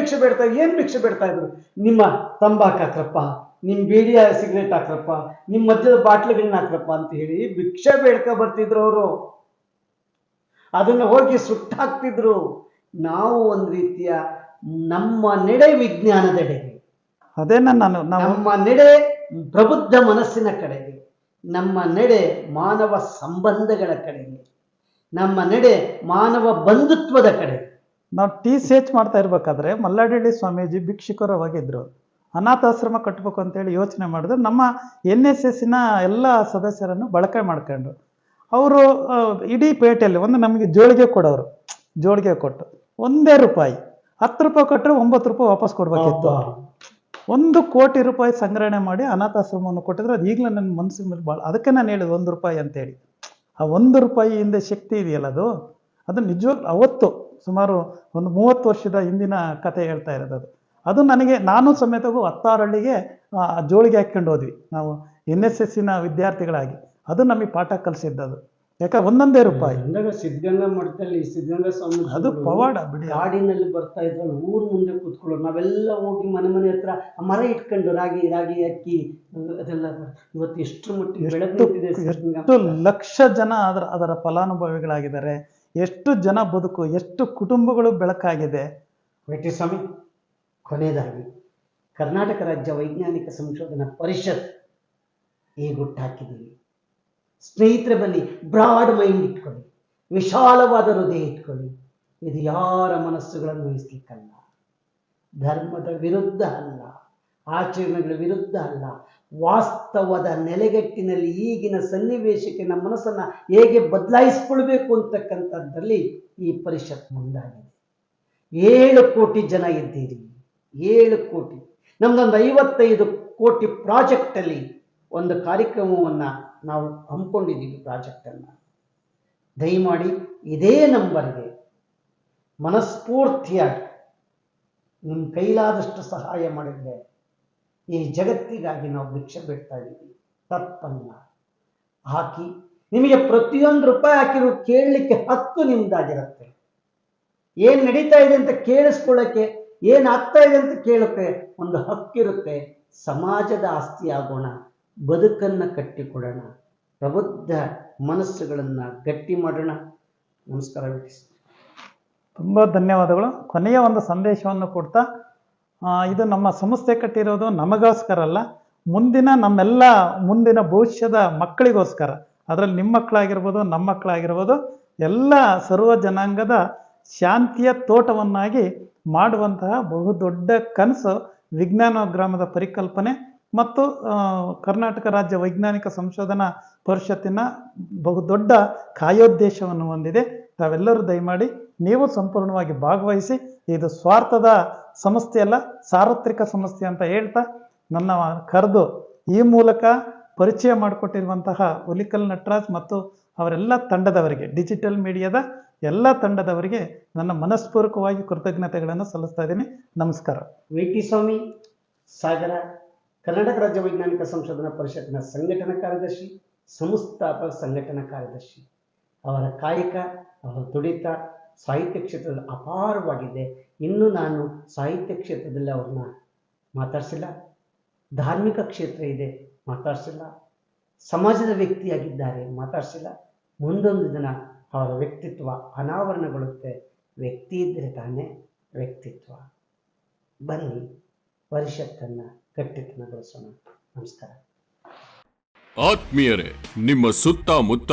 ಭಿಕ್ಷೆ ಬೇಡ್ತಾ ಏನು ಭಿಕ್ಷೆ ಬೇಡ್ತಾ ಇದ್ರು? ನಿಮ್ಮ ತಂಬಾಕು ಹಾಕ್ರಪ್ಪ ನಿಮ್ಮ ಬೀಡಿಯ ಸಿಗರೇಟ್ ಹಾಕ್ರಪ್ಪ ನಿಮ್ಮ ಮದ್ಯದ ಬಾಟ್ಲಿಗಳನ್ನ ಹಾಕ್ರಪ್ಪ ಅಂತ ಹೇಳಿ ಭಿಕ್ಷೆ ಬೇಡ್ಕ ಬರ್ತಿದ್ರು ಅವರು. ಅದನ್ನ ಹೋಗಿ ಸುಟ್ಟಾಕ್ತಿದ್ರು ನಾವು ಒಂದ್ ರೀತಿಯ ನಮ್ಮ ನಡೆ ವಿಜ್ಞಾನದೆಡೆ ಅದೇ ನಾನು ನಮ್ಮ ನಡೆ ಪ್ರಬುದ್ಧ ಮನಸ್ಸಿನ ಕಡೆಗೆ ನಮ್ಮ ನಡೆ ಮಾನವ ಸಂಬಂಧಗಳ ಕಡೆಗೆ ನಮ್ಮ ನಡೆ ಮಾನವ ಬಂಧುತ್ವದ ಕಡೆ ನಾವು ಟಿ ಸೇಚ್ ಮಾಡ್ತಾ ಇರ್ಬೇಕಾದ್ರೆ ಮಲ್ಲಾಡಳ್ಳಿ ಸ್ವಾಮೀಜಿ ಭಿಕ್ಷುಕರವಾಗಿದ್ರು. ಅನಾಥಾಶ್ರಮ ಕಟ್ಟಬೇಕು ಅಂತೇಳಿ ಯೋಚನೆ ಮಾಡಿದ್ರು ನಮ್ಮ ಎನ್ ಎಸ್ ಎಸ್ಸಿನ ಎಲ್ಲ ಸದಸ್ಯರನ್ನು ಬಳಕೆ ಮಾಡ್ಕೊಂಡು. ಅವರು ಇಡೀ ಪೇಟೆಯಲ್ಲಿ ಒಂದು ನಮಗೆ ಜೋಳಿಗೆ ಕೊಡೋರು. ಜೋಳಿಗೆ ಕೊಟ್ಟು. ಒಂದೇ ರೂಪಾಯಿ. ಹತ್ತು ರೂಪಾಯಿ ಕೊಟ್ಟರೆ ಒಂಬತ್ತು ರೂಪಾಯಿ ವಾಪಸ್ ಕೊಡ್ಬೇಕಿತ್ತು. ಒಂದು ಕೋಟಿ ರೂಪಾಯಿ ಸಂಗ್ರಹಣೆ ಮಾಡಿ ಅನಾಥಾಶ್ರಮವನ್ನು ಕೊಟ್ಟಿದ್ರೆ ಅದು ಈಗಲೂ ನನ್ನ ಮನಸ್ಸಿನ ಮೇಲೆ ಭಾಳ ಅದಕ್ಕೆ ನಾನು ಹೇಳಿದೆ ಒಂದು ರೂಪಾಯಿ ಅಂತೇಳಿ. ಆ ಒಂದು ರೂಪಾಯಿ ಹಿಂದೆ ಶಕ್ತಿ ಇದೆಯಲ್ಲ ಅದು? ಅದು ನಿಜವಾಗ್ಲೂ ಅವತ್ತು ಸುಮಾರು ಒಂದು ಮೂವತ್ತು ವರ್ಷದ ಹಿಂದಿನ ಕತೆ ಹೇಳ್ತಾ ಇರೋದು ಅದು ಅದು ನನಗೆ ನಾನು ಸಮೇತಗೂ ಹತ್ತಾರು ಹಳ್ಳಿಗೆ ಆ, ಜೋಳಿಗೆ ಹಾಕ್ಕೊಂಡು ಹೋದ್ವಿ. ನಾವು ಎನ್ ಎಸ್ ಎಸ್ಸಿನ ವಿದ್ಯಾರ್ಥಿಗಳಾಗಿ. ಅದು ನಮಗೆ ಪಾಠ ಕಲಿಸಿದ್ದದು. ಯಾಕಂದ್ರೆ ಒಂದೊಂದೇ ರೂಪಾಯಿ. ಸಿದ್ಧಗಂಗಾ ಮಠದಲ್ಲಿ ಸಿದ್ಧಗಂಗಾ ಸ್ವಾಮಿ ಅದು ಪವಾಡ ಬಿಡಿ. ಹಾಡಿನಲ್ಲಿ ಬರ್ತಾ ಇದ್ರಲ್ಲ ಊರು ಮುಂದೆ ಕೂತ್ಕೊಳ್ಳೋರು. ನಾವೆಲ್ಲ ಹೋಗಿ ಮನೆ ಮನೆ ಹತ್ರ ಮರ ಇಟ್ಕೊಂಡು ರಾಗಿ ರಾಗಿ ಅಕ್ಕಿ ಅದೆಲ್ಲ ಇವತ್ತು ಎಷ್ಟು ಮಟ್ಟಿಗೆ ಎಷ್ಟು ಲಕ್ಷ ಜನ ಅದರ ಅದರ ಫಲಾನುಭವಿಗಳಾಗಿದ್ದಾರೆ. ಎಷ್ಟು ಜನ ಬದುಕು, ಎಷ್ಟು ಕುಟುಂಬಗಳು ಬೆಳಕಾಗಿದೆ. ವೆಟ್ಟಿ ಸ್ವಾಮಿ, ಕೊನೆಯದಾಗಿ ಕರ್ನಾಟಕ ರಾಜ್ಯ ವೈಜ್ಞಾನಿಕ ಸಂಶೋಧನಾ ಪರಿಷತ್ ಈ ಗುಟ್ಟು ಹಾಕಿದ್ದೀವಿ. ಸ್ನೇಹಿತರೆ ಬ್ರಾಡ್ ಮೈಂಡ್ ಇಟ್ಕೊಳ್ಳಿ, ವಿಶಾಲವಾದ ಹೃದಯ ಇಟ್ಕೊಳ್ಳಿ. ಇದು ಯಾರ ಮನಸ್ಸುಗಳನ್ನು ವಹಿಸ್ಲಿಕ್ಕಲ್ಲ ಧರ್ಮದ ವಿರುದ್ಧ ಅಲ್ಲ, ಆಚರಣೆಗಳ ವಿರುದ್ಧ ಅಲ್ಲ ವಾಸ್ತವದ ನೆಲೆಗಟ್ಟಿನಲ್ಲಿ ಈಗಿನ ಸನ್ನಿವೇಶಕ್ಕೆ ನಮ್ಮ ಮನಸ್ಸನ್ನು ಹೇಗೆ ಬದಲಾಯಿಸ್ಕೊಳ್ಬೇಕು ಅಂತಕ್ಕಂಥದ್ದಲ್ಲಿ ಈ ಪರಿಷತ್ ಮುಂದಾಗಿದೆ. ಏಳು ಕೋಟಿ ಜನ ಇದ್ದೀರಿ. ಏಳು ಕೋಟಿ. ನಮ್ದೊಂದು ಐವತ್ತೈದು ಕೋಟಿ ಪ್ರಾಜೆಕ್ಟಲ್ಲಿ ಒಂದು ಕಾರ್ಯಕ್ರಮವನ್ನು ನಾವು ಹಮ್ಮಿಕೊಂಡಿದ್ದೀವಿ ಪ್ರಾಜೆಕ್ಟನ್ನು. ದಯಮಾಡಿ ಇದೇ ನಂಬರ್ಗೆ ಮನಸ್ಫೂರ್ತಿಯಾಗಿ ನಿಮ್ಮ ಕೈಲಾದಷ್ಟು ಸಹಾಯ ಮಾಡಿದರೆ ಈ ಜಗತ್ತಿಗಾಗಿ ನಾವು ಭಿಕ್ಷೆ ಬಿಡ್ತಾ ಇದ್ದೀವಿ. ತಪ್ಪಲ್ಲ. ಹಾಕಿ, ನಿಮಗೆ ಪ್ರತಿಯೊಂದು ರೂಪಾಯಿ ಹಾಕಿರೋ ಕೇಳಲಿಕ್ಕೆ ಹಕ್ಕು ನಿಮ್ದಾಗಿರುತ್ತೆ. ಏನ್ ನಡೀತಾ ಇದೆ ಅಂತ ಕೇಳಿಸ್ಕೊಳ್ಳೋಕೆ, ಏನ್ ಆಗ್ತಾ ಇದೆ ಅಂತ ಕೇಳೋಕೆ ಒಂದು ಹಕ್ಕಿರುತ್ತೆ ಸಮಾಜದ ಆಸ್ತಿ ಆಗೋಣ ಬದುಕನ್ನ ಕಟ್ಟಿಕೊಡೋಣ, ಪ್ರಬುದ್ಧ ಮನಸ್ಸುಗಳನ್ನ ಗಟ್ಟಿ ಮಾಡೋಣ. ನಮಸ್ಕಾರ ತುಂಬಾ ಧನ್ಯವಾದಗಳು. ಕೊನೆಯ ಒಂದು ಸಂದೇಶವನ್ನು ಕೊಡ್ತಾ ಇದು ನಮ್ಮ ಸಂಸ್ಥೆ ಕಟ್ಟಿರೋದು ನಮಗೋಸ್ಕರ ಅಲ್ಲ ಮುಂದಿನ ನಮ್ಮೆಲ್ಲ ಮುಂದಿನ ಭವಿಷ್ಯದ ಮಕ್ಕಳಿಗೋಸ್ಕರ. ಅದರಲ್ಲಿ ನಿಮ್ಮ ಮಕ್ಕಳಾಗಿರ್ಬೋದು ನಮ್ಮ ಮಕ್ಕಳಾಗಿರ್ಬೋದು, ಎಲ್ಲ ಸರ್ವ ಜನಾಂಗದ ಶಾಂತಿಯ ತೋಟವನ್ನಾಗಿ ಮಾಡುವಂತಹ ಬಹುದೊಡ್ಡ ಕನಸು ವಿಜ್ಞಾನ ಗ್ರಾಮದ ಪರಿಕಲ್ಪನೆ ಮತ್ತು ಕರ್ನಾಟಕ ರಾಜ್ಯ ವೈಜ್ಞಾನಿಕ ಸಂಶೋಧನಾ ಪರಿಷತ್ತಿನ ಬಹುದೊಡ್ಡ ಕಾಯೋದ್ದೇಶವನ್ನು ಹೊಂದಿದೆ. ತಾವೆಲ್ಲರೂ ದಯಮಾಡಿ ನೀವು ಸಂಪೂರ್ಣವಾಗಿ ಭಾಗವಹಿಸಿ ಇದು ಸ್ವಾರ್ಥದ ಸಮಸ್ಯೆ ಅಲ್ಲ, ಸಾರ್ವತ್ರಿಕ ಸಮಸ್ಯೆ ಅಂತ ಹೇಳ್ತಾ ನನ್ನ ಕರೆದು ಈ ಮೂಲಕ ಪರಿಚಯ ಮಾಡಿಕೊಟ್ಟಿರುವಂತಹ ಹುಲಿಕಲ್ ನಟರಾಜ್ ಮತ್ತು ಅವರೆಲ್ಲ ತಂಡದವರಿಗೆ, ಡಿಜಿಟಲ್ ಮೀಡಿಯಾದ ಎಲ್ಲ ತಂಡದವರಿಗೆ ನನ್ನ ಮನಸ್ಪೂರ್ವಕವಾಗಿ ಕೃತಜ್ಞತೆಗಳನ್ನು ಸಲ್ಲಿಸ್ತಾ ಇದ್ದೀನಿ. ನಮಸ್ಕಾರ. ವೇಟಿ ಸ್ವಾಮಿ, ಸಾಗರ, ಕರ್ನಾಟಕ ರಾಜ್ಯ ವೈಜ್ಞಾನಿಕ ಸಂಶೋಧನಾ ಪರಿಷತ್ತಿನ ಸಂಘಟನಾ ಕಾರ್ಯದರ್ಶಿ, ಸಂಸ್ಥಾಪಕ ಸಂಘಟನಾ ಕಾರ್ಯದರ್ಶಿ, ಅವರ ಕಾಯಕ ತುಡಿತ ಸಾಹಿತ್ಯ ಕ್ಷೇತ್ರದಲ್ಲಿ ಅಪಾರವಾಗಿದೆ. ಇನ್ನು ನಾನು ಸಾಹಿತ್ಯ ಕ್ಷೇತ್ರದಲ್ಲಿ ಅವ್ರನ್ನ ಮಾತಾಡಿಸಿಲ್ಲ. ಧಾರ್ಮಿಕ ಕ್ಷೇತ್ರ ಇದೆ, ಮಾತಾಡಿಸಿಲ್ಲ. ಸಮಾಜದ ವ್ಯಕ್ತಿಯಾಗಿದ್ದಾರೆ, ಮಾತಾಡಿಸಿಲ್ಲ. ಮುಂದೊಂದು ದಿನ ಅವರ ವ್ಯಕ್ತಿತ್ವ ಅನಾವರಣಗೊಳ್ಳುತ್ತೆ. ವ್ಯಕ್ತಿ ಇದ್ದರೆ ತಾನೇ ವ್ಯಕ್ತಿತ್ವ. ಬನ್ನಿ, ಪರಿಷತ್ತನ್ನು ಗಟ್ಟಿತನಗೊಳಿಸೋಣ. ನಮಸ್ಕಾರ. ಆತ್ಮೀಯರೇ, ನಿಮ್ಮ ಸುತ್ತಮುತ್ತ